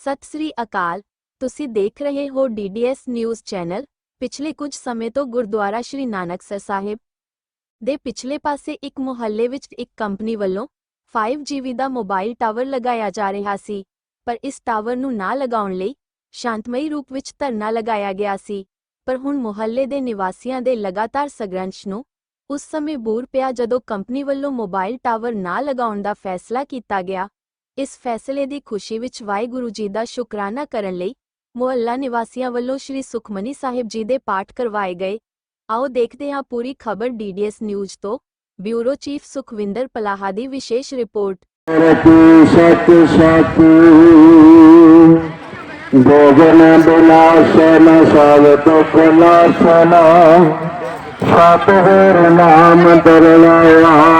ਸਤਿ ਸ੍ਰੀ ਅਕਾਲ। ਤੁਸੀਂ ਦੇਖ ਰਹੇ ਹੋ ਡੀਡੀਐਸ ਨਿਊਜ਼ ਚੈਨਲ। ਪਿਛਲੇ ਕੁਝ ਸਮੇਂ ਤੋਂ ਗੁਰਦੁਆਰਾ ਸ਼੍ਰੀ ਨਾਨਕਸਰ ਸਾਹਿਬ ਦੇ ਪਿਛਲੇ ਪਾਸੇ ਇੱਕ ਮੁਹੱਲੇ ਵਿੱਚ ਇੱਕ ਕੰਪਨੀ ਵੱਲੋਂ 5G ਦਾ ਮੋਬਾਈਲ ਟਾਵਰ ਲਗਾਇਆ ਜਾ ਰਿਹਾ ਸੀ। ਪਰ ਇਸ ਟਾਵਰ ਨੂੰ ਨਾ ਲਗਾਉਣ ਲਈ ਸ਼ਾਂਤਮਈ ਰੂਪ ਵਿੱਚ ਧਰਨਾ ਲਗਾਇਆ ਗਿਆ ਸੀ। ਪਰ ਹੁਣ ਮੁਹੱਲੇ ਦੇ ਨਿਵਾਸੀਆਂ ਦੇ ਲਗਾਤਾਰ ਸੰਘਰਸ਼ ਨੂੰ ਉਸ ਸਮੇਂ ਬੂਰ ਪਿਆ ਜਦੋਂ ਕੰਪਨੀ ਵੱਲੋਂ ਮੋਬਾਈਲ ਟਾਵਰ ਨਾ ਲਗਾਉਣ ਦਾ ਫੈਸਲਾ ਕੀਤਾ ਗਿਆ। ਇਸ ਫੈਸਲੇ ਦੀ ਖੁਸ਼ੀ ਵਿੱਚ ਵਾਹਿਗੁਰੂ ਜੀ ਦਾ ਸ਼ੁਕਰਾਨਾ ਕਰਨ ਲਈ ਮੁਹੱਲਾ ਨਿਵਾਸੀਆਂ ਵੱਲੋਂ ਸ੍ਰੀ ਸੁਖਮਨੀ ਸਾਹਿਬ ਜੀ ਦੇ ਪਾਠ ਕਰਵਾਏ ਗਏ। ਆਓ ਦੇਖਦੇ ਹਾਂ ਪੂਰੀ ਖਬਰ ਡੀਡੀਐਸ ਨਿਊਜ਼ ਤੋਂ। ਬਿਊਰੋ ਚੀਫ ਸੁਖਵਿੰਦਰ ਪਲਾਹਾ ਦੀ ਵਿਸ਼ੇਸ਼ ਰਿਪੋਰਟ। ਰਤੀ ਸਤ ਸਤ ਗੋਗਨ ਬਿਨਾਸ਼ਨ ਸਭ ਦੁਖ ਨਾਸਨ, ਸਤਿਗੁਰ ਨਾਮ ਦਰਲਾਇਆ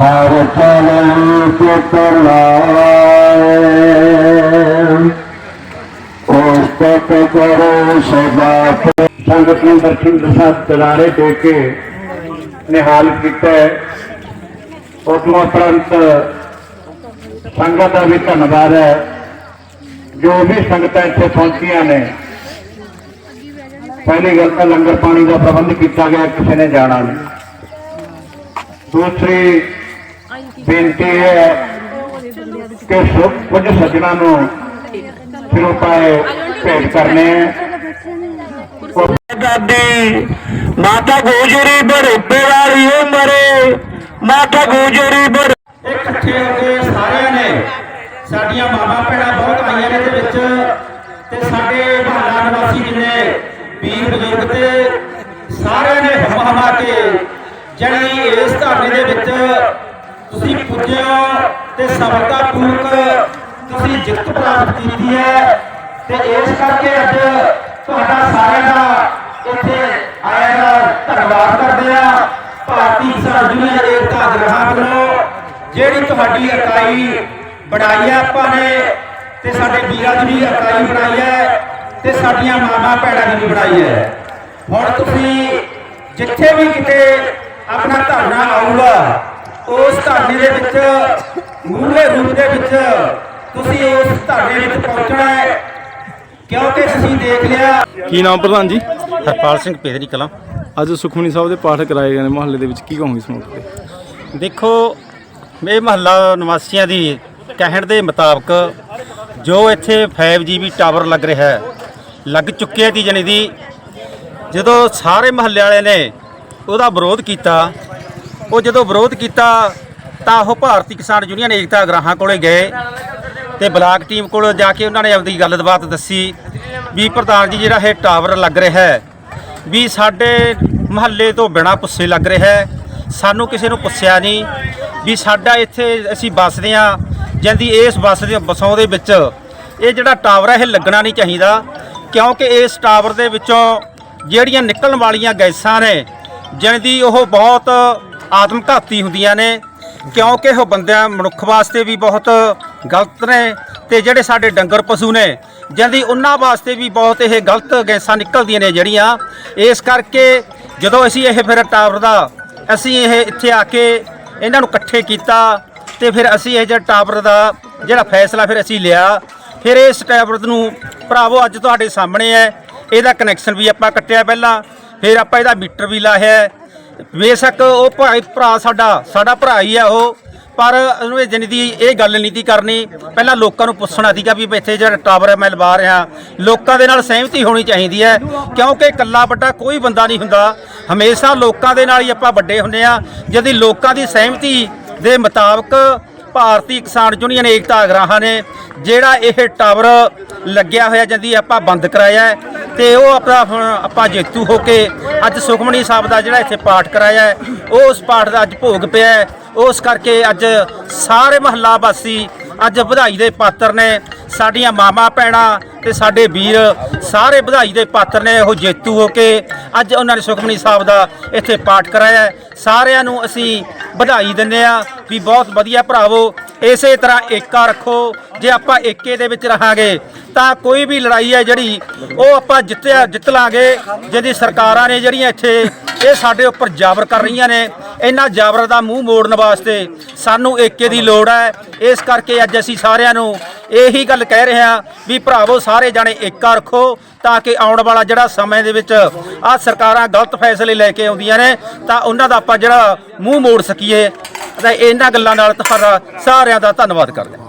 ਰਹਾਉ ਸੰਤ ਕਮਾਰ ਬਤਾਰਮਤੀ ਪਾਉ ਕੋ ਭਗਤਾ ਕੀ ਪਾਉ ਕੋ ਤੇ ਜਨਮ ਤੇ ਕੋ ਨਹੀਂ ਖਨਾਸਨ ਹਰ ਚਲੇ ਕੇ ਤਲਾਏ ਉਸ ਤੱਕ ਕਰੋ ਸਦਾ ਸੰਗਤ ਨੂੰ ਦਰਸ਼ਨ ਦਸਾ ਤਦਾਰੇ ਦੇ ਕੇ ਨਿਹਾਲ ਕੀਤਾ ਹੈ। ਉਸ ਤੋਂ ਉਪਰੰਤ ਸੰਗਤ ਦਾ ਵੀ ਧੰਨਵਾਦ ਹੈ ਜੋ ਵੀ ਸੰਗਤਾਂ ਇੱਥੇ ਪਹੁੰਚੀਆਂ ਨੇ ਪਹਿਲੀ ਗੱਲ ਤਾਂ ਲੰਗਰ ਪਾਣੀ ਦਾ ਪ੍ਰਬੰਧ ਕੀਤਾ ਗਿਆ ਕਿਸੇ ਨੇ ਜਾਣਾ ਨਹੀਂ ਦੂਸਰੀ ਬੇਨਤੀ ਹੈ ਕਿ ਕੁਝ ਸੱਜਣਾ ਨੂੰ ਸਿਰੋਂ ਪਾਏ ਭੇਟ ਕਰਨੇ ਦਾਦੀ ਮਾਤਾ ਗੋਜਰੀ ਬੜੇਪੇ ਵਾਲੀ ਉਮਰੇ ਮਾਤਾ ਗੋਜਰੀ ਬੜ ਇਕੱਠੇ ਹੋ ਕੇ ਸਾਰਿਆਂ ਨੇ ਸਾਡੀਆਂ ਮਾਵਾਂ ਭੈਣਾਂ ਬਹੁਤ ਆਈਆਂ ਨੇ ਦੇ ਵਿੱਚ ਤੇ ਸਾਡੇ ਮਹੱਲਾ ਨਿਵਾਸੀ ਜਿੰਨੇ ਵੀਰ ਬਜ਼ੁਰਗ ਤੇ ਸਾਰਿਆਂ ਨੇ ਹਮ ਹਮਾ ਕੇ ਜਣੀ ਇਸ ਧਰਨੇ ਦੇ ਵਿੱਚ ਤੁਸੀਂ ਪੁੱਜਿਓ ਤੇ ਸਫਲਤਾ ਪੂਰਕ ਤੁਸੀਂ ਜਿੱਤ ਪ੍ਰਾਪਤ ਕੀਤੀ ਹੈ। ਤੇ ਇਸ ਕਰਕੇ ਅੱਜ ਤੁਹਾਡਾ ਸਾਰਿਆਂ ਦਾ ਇੱਥੇ ਆਇਆ ਦਾ ਧੰਨਵਾਦ ਕਰਦੇ ਆ ਭਾਰਤੀ ਕਿਸਾਨ ਯੂਨੀਅਨ ਏਕਤਾ ਗ੍ਰਾਹਾਂ ਵੱਲੋਂ ਜਿਹੜੀ ਤੁਹਾਡੀ ਇਕਾਈ ਬਣਾਈ ਹੈ ਆਪਾਂ ਨੇ, ਤੇ ਸਾਡੇ ਵੀਰਾਂ ਦੀ ਵੀ ਇਕਾਈ ਬਣਾਈ ਹੈ ਤੇ ਸਾਡੀਆਂ ਮਾਵਾਂ ਭੈਣਾਂ ਦੀ ਵੀ ਬਣਾਈ ਹੈ। ਹੁਣ ਤੁਸੀਂ ਜਿੱਥੇ ਵੀ ਕਿਤੇ ਆਪਣਾ ਧਰਨਾ ਆਊਗਾ ਉਸ ਧਰਨੇ ਦੇ ਵਿੱਚ ਮੂਲੇ ਰੂਪ ਦੇ ਵਿੱਚ ਤੁਸੀਂ ਉਸ ਧਰਨੇ ਵਿੱਚ ਪਹੁੰਚਣਾ ਹੈ। ਕਿਉਂਕਿ ਅਸੀਂ ਦੇਖ ਲਿਆ? ਕੀ ਨਾਮ ਪ੍ਰਧਾਨ ਜੀ? ਹਰਪਾਲ ਸਿੰਘ ਪੇਦਰੀ ਕਲਾਂ। ਅੱਜ ਸੁਖਮਨੀ ਸਾਹਿਬ ਦੇ ਪਾਠ ਕਰਾਏ ਗਏ ਨੇ ਮਹੱਲੇ ਦੇ ਵਿੱਚ। ਕੀ ਕਹੋਗੇ ਇਸ ਮੌਕੇ ਤੇ? ਦੇਖੋ ਇਹ ਮਹੱਲਾ ਨਿਵਾਸੀਆਂ ਦੀ ਕਹਿਣ ਦੇ ਮੁਤਾਬਕ ਜੋ ਇੱਥੇ 5GB ਟਾਵਰ ਲੱਗ ਰਿਹਾ ਹੈ ਲੱਗ ਚੁੱਕਿਆ ਦੀ ਜਣੀ ਦੀ। ਜਦੋਂ ਸਾਰੇ ਮਹੱਲੇ ਵਾਲਿਆਂ ਨੇ ਉਹਦਾ ਵਿਰੋਧ ਕੀਤਾ ਉਹ ਜਦੋਂ ਵਿਰੋਧ ਕੀਤਾ ਤਾਂ ਉਹ ਭਾਰਤੀ ਕਿਸਾਨ ਯੂਨੀਅਨ ਏਕਤਾ ਅਗਰਾਹਾਂ ਕੋਲੇ ਗਏ ਤੇ ਬਲਾਕ ਟੀਮ ਕੋਲ ਜਾ ਕੇ ਉਹਨਾਂ ਨੇ ਆਪਣੀ ਗੱਲਬਾਤ ਦੱਸੀ ਵੀ ਪ੍ਰਧਾਨ ਜੀ, ਜਿਹੜਾ ਇਹ ਟਾਵਰ ਲੱਗ ਰਿਹਾ ਹੈ, ਵੀ ਸਾਡੇ ਮਹੱਲੇ ਤੋਂ ਬਿਨਾ ਪੁੱਛੇ ਲੱਗ ਰਿਹਾ ਹੈ। ਸਾਨੂੰ ਕਿਸੇ ਨੂੰ ਪੁੱਛਿਆ ਨਹੀਂ ਵੀ ਸਾਡਾ ਇੱਥੇ ਅਸੀਂ ਵੱਸਦੇ ਆ ਜਾਂਦੀ ਇਸ ਬੱਸ ਦੇ ਬਸੋਂ ਦੇ ਵਿੱਚ ਇਹ ਜਿਹੜਾ ਟਾਵਰ ਹੈ, ਇਹ ਲੱਗਣਾ ਨਹੀਂ ਚਾਹੀਦਾ, ਕਿਉਂਕਿ ਇਸ ਟਾਵਰ ਦੇ ਵਿੱਚੋਂ ਜਿਹੜੀਆਂ ਨਿਕਲਣ ਵਾਲੀਆਂ ਗੈਸਾਂ ਨੇ ਜਿਹਦੀ ਉਹ ਬਹੁਤ ਆਤਮਘਾਤੀ ਹੁੰਦੀਆਂ ਨੇ, ਕਿਉਂਕਿ ਉਹ ਬੰਦਿਆਂ ਮਨੁੱਖ ਵਾਸਤੇ ਵੀ ਬਹੁਤ ਗਲਤ ਨੇ ਤੇ ਜਿਹੜੇ ਸਾਡੇ ਡੰਗਰ ਪਸ਼ੂ ਨੇ ਜਾਂਦੀ ਉਹਨਾਂ ਵਾਸਤੇ ਵੀ ਬਹੁਤ ਇਹ ਗਲਤ ਗੈਸਾਂ ਨਿਕਲਦੀਆਂ ਨੇ ਜਿਹੜੀਆਂ, ਇਸ ਕਰਕੇ ਜਦੋਂ ਅਸੀਂ ਇਹ ਫਿਰ ਟਾਵਰ ਦਾ, ਅਸੀਂ ਇਹ ਇੱਥੇ ਆ ਕੇ ਇਹਨਾਂ ਨੂੰ ਇਕੱਠੇ ਕੀਤਾ ਤੇ ਫਿਰ ਅਸੀਂ ਇਹ ਜਿਹੜਾ ਟਾਵਰ ਦਾ ਜਿਹੜਾ ਫੈਸਲਾ ਫਿਰ ਅਸੀਂ ਲਿਆ, ਫਿਰ ਇਸ ਟਾਵਰ ਨੂੰ ਭਰਾਵੋ ਅੱਜ ਤੁਹਾਡੇ ਸਾਹਮਣੇ ਹੈ, ਇਹਦਾ ਕਨੈਕਸ਼ਨ ਵੀ ਆਪਾਂ ਕੱਟਿਆ ਪਹਿਲਾਂ, ਫਿਰ ਆਪਾਂ ਇਹਦਾ ਮੀਟਰ ਵੀ ਲਾਇਆ ਬੇਸ਼ੱਕ ਉਹ ਭਾਈ ਭਰਾ ਸਾਡਾ ਸਾਡਾ ਭਰਾ ਹੀ ਆ ਉਹ, ਪਰ ਉਹਨੂੰ ਇਹ ਜਣੀ ਦੀ ਇਹ ਗੱਲ ਨਹੀਂ ਤੀ ਕਰਨੀ। ਪਹਿਲਾਂ ਲੋਕਾਂ ਨੂੰ ਪੁੱਛਣਾ ਸੀਗਾ ਵੀ ਇੱਥੇ ਜਿਹੜਾ ਟਾਵਰ ਹੈ, ਮੈਂ ਲਵਾ ਰਿਹਾ। ਲੋਕਾਂ ਦੇ ਨਾਲ ਸਹਿਮਤੀ ਹੋਣੀ ਚਾਹੀਦੀ ਹੈ, ਕਿਉਂਕਿ ਇਕੱਲਾ ਵੱਡਾ ਕੋਈ ਬੰਦਾ ਨਹੀਂ ਹੁੰਦਾ। ਹਮੇਸ਼ਾ ਲੋਕਾਂ ਦੇ ਨਾਲ ਹੀ ਆਪਾਂ ਵੱਡੇ ਹੁੰਦੇ ਆ ਜਦੀ ਲੋਕਾਂ ਦੀ ਸਹਿਮਤੀ ਦੇ ਮੁਤਾਬਕ ਭਾਰਤੀ ਕਿਸਾਨ ਯੂਨੀਅਨ ਏਕਤਾ ਅਗਰਾਹਾਂ ਨੇ ਜਿਹੜਾ ਇਹ ਟਾਵਰ ਲੱਗਿਆ ਹੋਇਆ ਜਦੀ ਆਪਾਂ ਬੰਦ ਕਰਾਇਆ ਹੈ ਤੇ ਉਹ ਆਪਣਾ ਆਪਾਂ ਜੇਤੂ ਹੋ ਕੇ ਅੱਜ ਸੁਖਮਨੀ ਸਾਹਿਬ ਦਾ ਜਿਹੜਾ ਇੱਥੇ ਪਾਠ ਕਰਾਇਆ ਉਹ ਉਸ ਪਾਠ ਦਾ ਅੱਜ ਭੋਗ ਪਿਆ ਉਸ ਕਰਕੇ ਅੱਜ ਸਾਰੇ ਮਹੱਲਾ ਵਾਸੀ ਅੱਜ ਵਧਾਈ ਦੇ ਪਾਤਰ ਨੇ ਸਾਡੀਆਂ ਮਾਮਾ ਭੈਣਾਂ ਤੇ ਸਾਡੇ ਵੀਰ ਸਾਰੇ ਵਧਾਈ ਦੇ ਪਾਤਰ ਨੇ ਉਹ ਜੇਤੂ ਹੋ ਕੇ ਅੱਜ ਉਹਨਾਂ ਨੇ ਸੁਖਮਨੀ ਸਾਹਿਬ ਦਾ ਇੱਥੇ ਪਾਠ ਕਰਾਇਆ ਸਾਰਿਆਂ ਨੂੰ ਅਸੀਂ ਵਧਾਈ ਦਿੰਦੇ ਆ ਵੀ ਬਹੁਤ ਵਧੀਆ ਭਰਾਵੋ, ਇਸੇ ਤਰ੍ਹਾਂ ਏਕਾ ਰੱਖੋ। ਜੇ ਆਪਾਂ ਏਕੇ ਦੇ ਵਿੱਚ ਰਹਾਂਗੇ ਤਾਂ ਕੋਈ ਵੀ ਲੜਾਈ ਹੈ ਜਿਹੜੀ, ਉਹ ਆਪਾਂ ਜਿੱਤਿਆ, ਜਿੱਤ ਲਾਂਗੇ। ਜਿਹਦੀ ਸਰਕਾਰਾਂ ਨੇ ਜਿਹੜੀਆਂ ਇੱਥੇ, ਇਹ ਸਾਡੇ ਉੱਪਰ ਜਾਬਰ ਕਰ ਰਹੀਆਂ ਨੇ। ਇਹਨਾਂ ਜਾਬਰ ਦਾ ਮੂੰਹ ਮੋੜਨ ਵਾਸਤੇ ਸਾਨੂੰ ਏਕੇ ਦੀ ਲੋੜ ਹੈ। ਇਸ ਕਰਕੇ ਅੱਜ ਅਸੀਂ ਸਾਰਿਆਂ ਨੂੰ ਇਹੀ ਗੱਲ ਕਹਿ ਰਹੇ ਹਾਂ ਵੀ ਭਰਾਵੋ, ਸਾਰੇ ਜਾਣੇ ਏਕਾ ਰੱਖੋ ਤਾਂ ਕਿ ਆਉਣ ਵਾਲਾ ਜਿਹੜਾ ਸਮੇਂ ਦੇ ਵਿੱਚ ਆ ਸਰਕਾਰਾਂ ਗਲਤ ਫੈਸਲੇ ਲੈ ਕੇ ਆਉਂਦੀਆਂ ਨੇ, ਤਾਂ ਉਹਨਾਂ ਦਾ ਆਪਾਂ ਜਿਹੜਾ ਮੂੰਹ ਮੋੜ ਸਕੀਏ। ਤਾਂ ਇਹਨਾਂ ਗੱਲਾਂ ਨਾਲ ਤੁਹਾਡਾ ਸਾਰਿਆਂ ਦਾ ਧੰਨਵਾਦ ਕਰਦੇ ਹਾਂ।